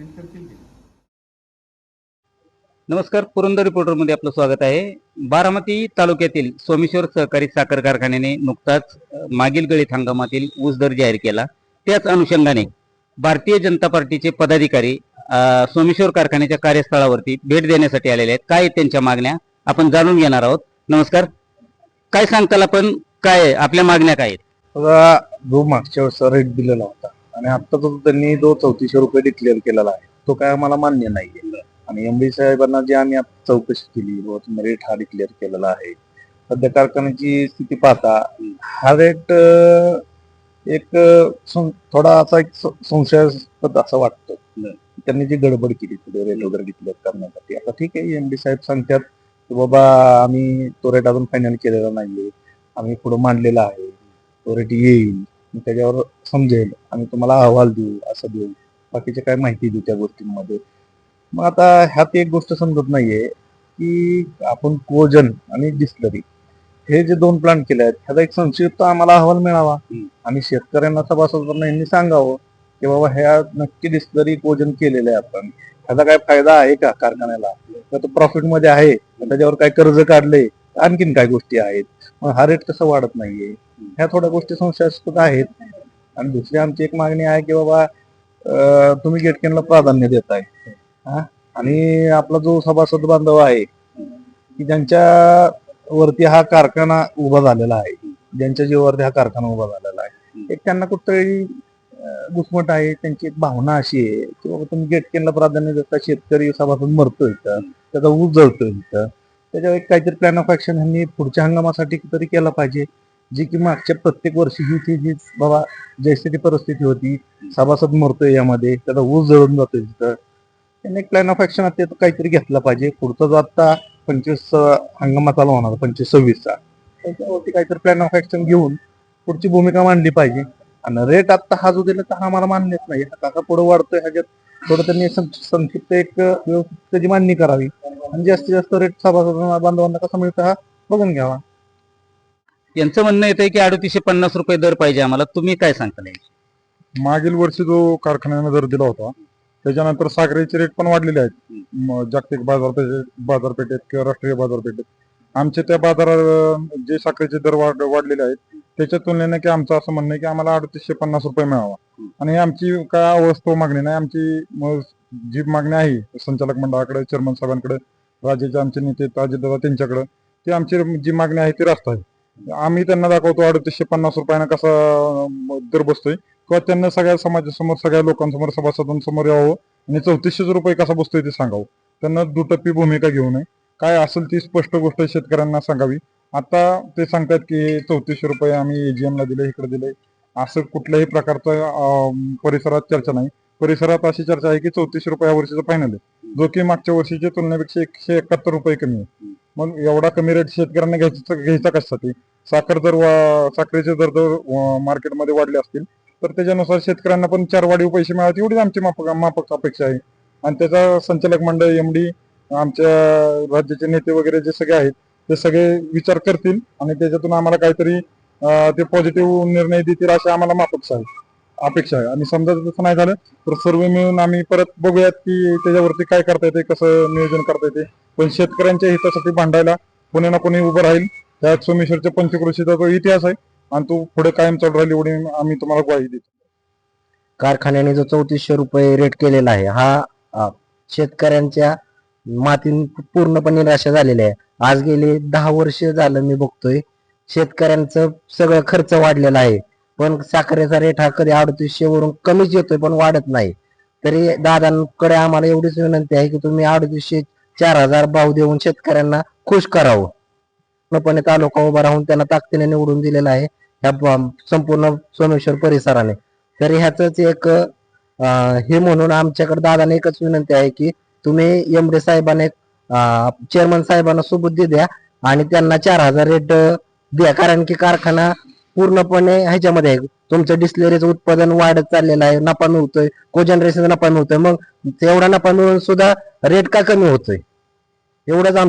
Send करतील ते. नमस्कार पुरंदर रिपोर्टरमध्ये आपलं स्वागत आहे. बारामती तालुक्यातील सोमेश्वर सहकारी साखर कारखान्याने नुकताच मागील गळीत हंगामातील ऊस दर जाहीर केला. त्याच अनुषंगाने भारतीय जनता पार्टीचे पदाधिकारी सोमेश्वर कारखान्याच्या कार्यस्थळावरती भेट देण्यासाठी आलेले आहेत. काय त्यांच्या मागण्या? आपण जाणून घेणार आहोत. नमस्कार. काय सांगताल आपण? काय आहे? आपल्या मागण्या काय आहेत? जो मागच्या वर्षाचा रेट दिलेला होता आणि आता तो त्यांनी जो चौतीसशे रुपये डिक्लेअर केलेला आहे तो काय आम्हाला मान्य नाही आणि एम बी साहेबांना जे आम्ही चौकशी केली व रेट हा डिक्लेअर केलेला आहे. सध्या कारखान्याची स्थिती पाहता हा रेट एक सं- थोडा असा एक संशयास्पद असं वाटतं. त्यांनी जी गडबड केली थोडी रेट वगैरे डिक्लेअर करण्यासाठी. आता ठीक आहे एम बी साहेब सांगतात की बाबा आम्ही तो रेट अजून फायनल केलेला नाहीये. आम्ही पुढे मांडलेला आहे. तो रेट येईल. त्याच्यावर समजेल आम्ही तुम्हाला अहवाल देऊ असं देऊ बाकीचे काय माहिती देऊ त्या गोष्टींमध्ये. मग आता ह्यात एक गोष्ट समजत नाहीये की आपण कोजन आणि डिस्लरी हे जे दोन प्लांट केले आहेत ह्याचा एक संक्षिप्त आम्हाला अहवाल मिळावा. आणि शेतकऱ्यांना सभासदांना यांनी सांगावं की बाबा ह्या नक्की डिस्लरी कोजन केलेलं आहे आपण ह्याचा काय फायदा आहे का कारखान्याला? तर तो प्रॉफिटमध्ये आहे. त्याच्यावर काय कर्ज काढले आणखीन काय गोष्टी आहेत? मग हा रेट कसं वाढत नाहीये. ह्या थोड्या गोष्टी संशयास्पद आहेत. आणि दुसरी आमची एक मागणी आहे की बाबा तुम्ही गेटकेनला प्राधान्य देताय. हा? आणि आपला जो सभासद बांधव आहे की ज्यांच्या वरती हा कारखाना उभा झालेला आहे ज्यांच्या जीवावरती हा कारखाना उभा झालेला आहे एक त्यांना कुठतरी घुसमट आहे त्यांची एक भावना अशी आहे की बाबा तुम्ही गेटकेनला प्राधान्य देता शेतकरी सभासद मरतोय का? त्याचा ऊस जळतोय तर त्याच्यावर एक काहीतरी प्लॅन ऑफ ऍक्शन ह्यांनी पुढच्या हंगामासाठी तरी केला पाहिजे. जी की मागच्या प्रत्येक वर्षी ही ती जी बाबा जैसे ती परिस्थिती होती सभासद मरतोय यामध्ये त्याचा ऊस जळून जातोय तिथं. त्यांनी एक प्लॅन ऑफ ऍक्शन आता काहीतरी घेतला पाहिजे. पुढचा जो आता पंचवीस हंगामा चालू होणार पंचवीस सव्वीसचा. त्याच्यावरती काहीतरी प्लॅन ऑफ ऍक्शन घेऊन पुढची भूमिका मांडली पाहिजे. आणि रेट आता हा जो दिला तर हा आम्हाला मान्यच नाही. हा काका पुढे वाढतोय ह्याच्यात. थोडं त्यांनी सं- संक्षिप्त एक व्यवस्थित त्याची मांडणी करावी. आणि जास्तीत जास्त रेट सभासदांना बांधवांना कसा मिळतो हा बघून घ्यावा. यांचं म्हणणं येत आहे की अडतीसशे पन्नास रुपये दर पाहिजे आम्हाला. तुम्ही काय सांगताल याविषयी? मागील वर्षी जो कारखान्याने दर दिला होता त्याच्यानंतर साखरेचे रेट पण वाढलेले आहेत. म, जागतिक बाजारपेठेत बाजारपेठेत किंवा राष्ट्रीय बाजारपेठेत आमचे त्या बाजारात जे साखरेचे दर वाढ वाढलेले आहेत त्याच्या तुलनेने की आमचं असं म्हणणं आहे की आम्हाला अडतीसशे पन्नास रुपये मिळावा. आणि आमची काय अवस्था मागणी नाही. आमची म, जी मागणी आहे संचालक मंडळाकडे चेअरमन साहेबांकडे राज्याचे आमचे नेते अजितदादा त्यांच्याकडं ती आमची जी मागणी आहे ती रास्त आहे. आम्ही त्यांना दाखवतो अडतीसशे पन्नास रुपयानं कसा दर बसतोय किंवा त्यांना सगळ्या समाजासमोर सगळ्या लोकांसमोर सभासदांसमोर यावं आणि चौतीसशे रुपये कसा बसतोय ते सांगावं. त्यांना दुटप्पी भूमिका घेऊ नये. काय असेल ती स्पष्ट गोष्ट शेतकऱ्यांना सांगावी. आता ते सांगतात की चौतीसशे रुपये आम्ही एजीएमला दिले इकडे दिले. असं कुठल्याही प्रकारचं परिसरात चर्चा नाही. परिसरात अशी चर्चा आहे की चौतीसशे रुपये या वर्षीचं फायनल आहे. जो की मागच्या वर्षीच्या तुलनेपेक्षा एकशे एकाहत्तर रुपये कमी आहे. मग एवढा कमी रेट शेतकऱ्यांना घ्यायचा घ्यायचा कशासाठी? साखर जर साखरेचे दर जर मार्केटमध्ये वाढले असतील तर त्याच्यानुसार शेतकऱ्यांना पण चार वाढीव पैसे मिळावे एवढीच आमची माफक माफक अपेक्षा आहे. आणि त्याचा संचालक मंडळ एमडी आमच्या राज्याचे नेते वगैरे जे सगळे आहेत ते सगळे विचार करतील आणि त्याच्यातून आम्हाला काहीतरी ते पॉझिटिव्ह निर्णय देतील अशी आम्हाला माफक आहे. अपेक्षा आहे. आणि समजा तसं नाही झालं तर सर्व मिळून आम्ही परत बघूयात की त्याच्यावरती काय करता येते कसं नियोजन करता येते पण शेतकऱ्यांच्या हितासाठी भांडायला कोणी ना कोणी उभं राहील. त्यात सोमेश्वरच्या पंचकृषीचा जो इतिहास आहे. आणि तो पुढे कायम चालू राहील एवढी आम्ही तुम्हाला ग्वाही देतो. कारखान्याने जो चौतीसशे रुपये रेट केलेला आहे हा शेतकऱ्यांच्या मातीन पूर्णपणे निराशा झालेली आहे. आज गेले दहा वर्ष झालं मी बघतोय. शेतकऱ्यांचं सगळं खर्च वाढलेला आहे. पण साखरेचा रेट हा कधी अडतीसशे वरून कमीच येतोय पण वाढत नाही. तरी दादांकडे आम्हाला एवढीच विनंती आहे की तुम्ही अडतीसशे चार हजार भाव देऊन शेतकऱ्यांना खुश करावं. पूर्णपणे तालुका उभा राहून त्यांना ताकदीने निवडून दिलेला आहे ह्या संपूर्ण सोमेश्वर परिसराने. तर ह्याच एक हे म्हणून आमच्याकडे दादाने एकच विनंती आहे की तुम्ही एमडे साहेबांना चेअरमन साहेबांना सुबुद्धी द्या आणि त्यांना चार हजार रेट द्या. कारण की कारखाना पूर्णपणे ह्याच्यामध्ये आहे. तुमचं डिस्लेरीचं उत्पादन वाढत चाललेलं आहे. नफा मिळतोय. कोजनरेशनचा नफा मिळतोय. मग तेवढा नफा मिळून सुद्धा रेट का कमी होतोय? एवढंच आम